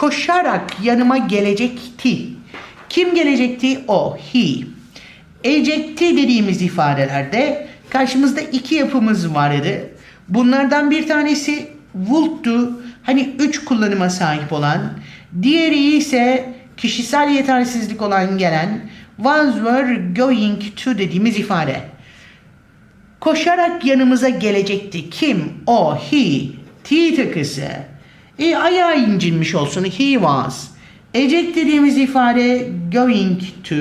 Koşarak yanıma gelecekti. Kim gelecekti? O, he. Ecekti dediğimiz ifadelerde karşımızda iki yapımız vardı. Bunlardan bir tanesi would'tu. Hani üç kullanıma sahip olan. Diğeri ise kişisel yetersizlik olan gelen was were going to dediğimiz ifade. Koşarak yanımıza gelecekti. Kim? O, he. T takısı. E ayağı incinmiş olsun. He was. Eject dediğimiz ifade going to.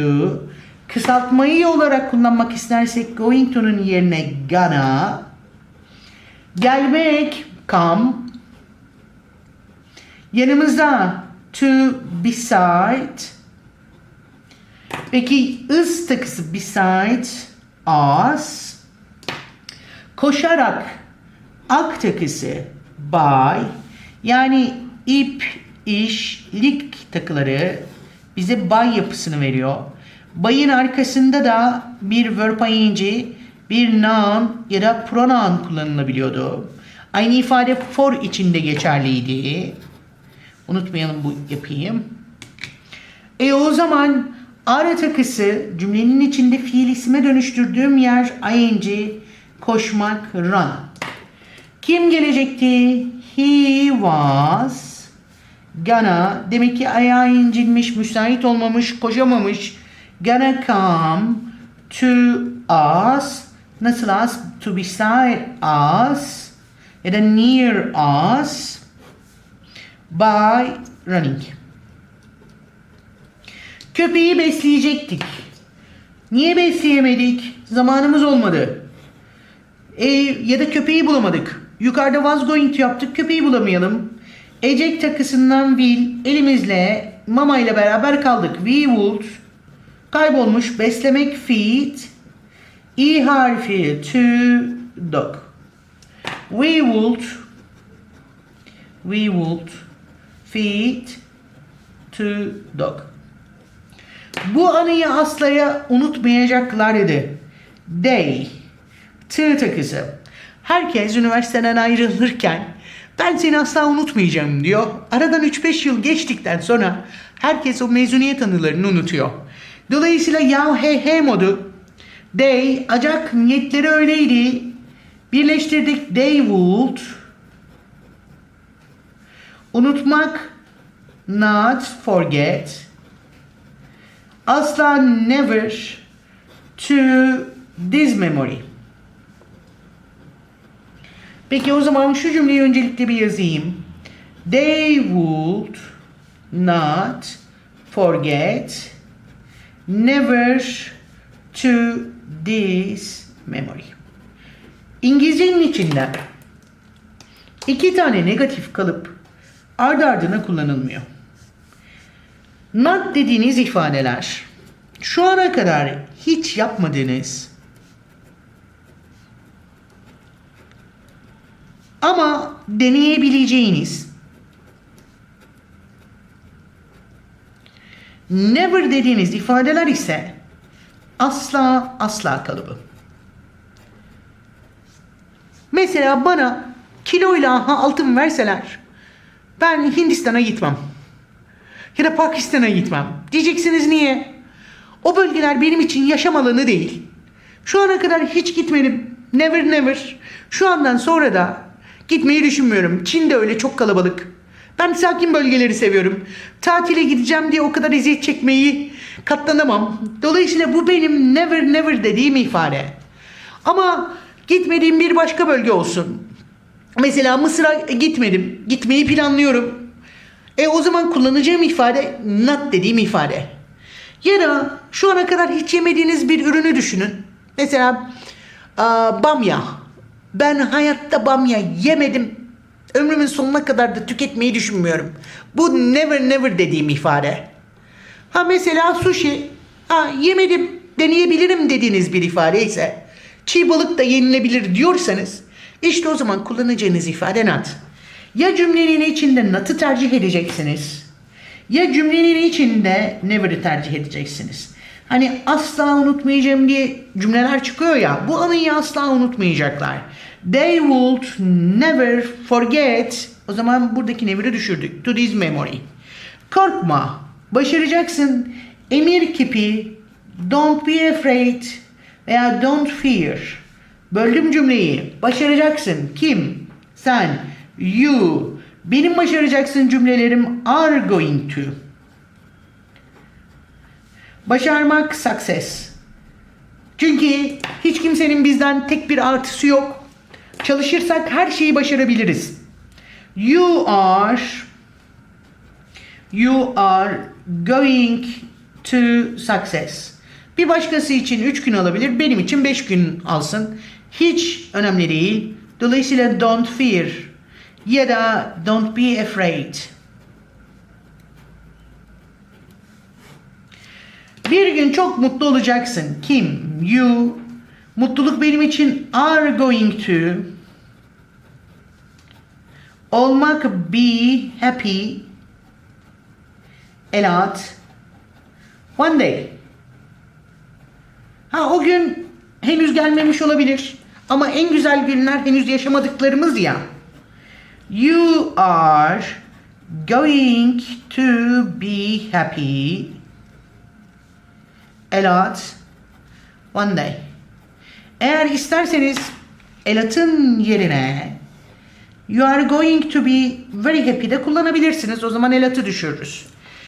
Kısaltmayı olarak kullanmak istersek going to'nun yerine gonna. Gelmek come. Yanımızda to beside. Peki is takısı beside us. Koşarak ak takısı by yani ip, iş, lik takıları bize by yapısını veriyor. By'ın arkasında da bir verb ing, bir noun ya da pronoun kullanılabiliyordu. Aynı ifade for içinde geçerliydi. Unutmayalım bu yapayım. E o zaman ara takısı cümlenin içinde fiil isme dönüştürdüğüm yer ing, koşmak, run. Kim gelecekti? He was gonna demek ki ayağı incinmiş, müsait olmamış, koşamamış. Gonna come to us. Nasıl us? To beside us ya da near us by running. Köpeği besleyecektik. Niye besleyemedik? Zamanımız olmadı. E, ya da köpeği bulamadık. Yukarıda was going to yaptık. Köpeği bulamayalım. Ecek takısından will elimizle mama ile beraber kaldık. We would kaybolmuş. Beslemek feed. E harfi to dog. We would we would feed to dog. Bu anıyı aslaya unutmayacaklar idi. They tığ takısı. Herkes üniversiteden ayrılırken ben seni asla unutmayacağım diyor. Aradan 3-5 yıl geçtikten sonra herkes o mezuniyet anılarını unutuyor. Dolayısıyla ya he he modu they acak niyetleri öyleydi. Birleştirdik they would unutmak not forget asla never to this memory. Peki o zaman şu cümleyi öncelikle bir yazayım. They would not forget never to this memory. İngilizcenin içinden iki tane negatif kalıp ardı ardına kullanılmıyor. Not dediğiniz ifadeler şu ana kadar hiç yapmadığınız ama deneyebileceğiniz never dediğiniz ifadeler ise asla asla kalıbı. Mesela bana kiloyla altın verseler ben Hindistan'a gitmem. Ya da Pakistan'a gitmem. Diyeceksiniz niye? O bölgeler benim için yaşam alanı değil. Şu ana kadar hiç gitmedim. Never never. Şu andan sonra da gitmeyi düşünmüyorum. Çin de öyle çok kalabalık. Ben sakin bölgeleri seviyorum. Tatile gideceğim diye o kadar eziyet çekmeyi katlanamam. Dolayısıyla bu benim never never dediğim ifade. Ama gitmediğim bir başka bölge olsun. Mesela Mısır'a gitmedim. Gitmeyi planlıyorum. E o zaman kullanacağım ifade not dediğim ifade. Ya da şu ana kadar hiç yemediğiniz bir ürünü düşünün. Mesela aa, bamya. Ben hayatta bamya yemedim. Ömrümün sonuna kadar da tüketmeyi düşünmüyorum. Bu never never dediğim ifade. Ha mesela sushi. Ha yemedim, deneyebilirim dediğiniz bir ifade ise çiğ balık da yenilebilir diyorsanız işte o zaman kullanacağınız ifade not. Ya cümlenin içinde not'ı tercih edeceksiniz ya cümlenin içinde never'ı tercih edeceksiniz. Hani asla unutmayacağım diye cümleler çıkıyor ya bu anıyı asla unutmayacaklar. They would never forget o zaman buradaki never'ı düşürdük. To this memory. Korkma. Başaracaksın. Emir kipi don't be afraid veya don't fear. Böldüm cümleyi. Başaracaksın. Kim? Sen. You. Benim başaracaksın cümlelerim are going to. Başarmak success. Çünkü hiç kimsenin bizden tek bir artısı yok. Çalışırsak her şeyi başarabiliriz. You are you are going to success. Bir başkası için 3 gün alabilir, benim için 5 gün alsın. Hiç önemli değil. Dolayısıyla don't fear ya da don't be afraid. Bir gün çok mutlu olacaksın. Kim? You. Mutluluk benim için are going to. Olmak be happy. A lot. One day. Ha o gün henüz gelmemiş olabilir. Ama en güzel günler henüz yaşamadıklarımız ya. You are going to be happy a lot one day. Eğer isterseniz elatın yerine you are going to be very happy de kullanabilirsiniz. O zaman elatı düşürürüz.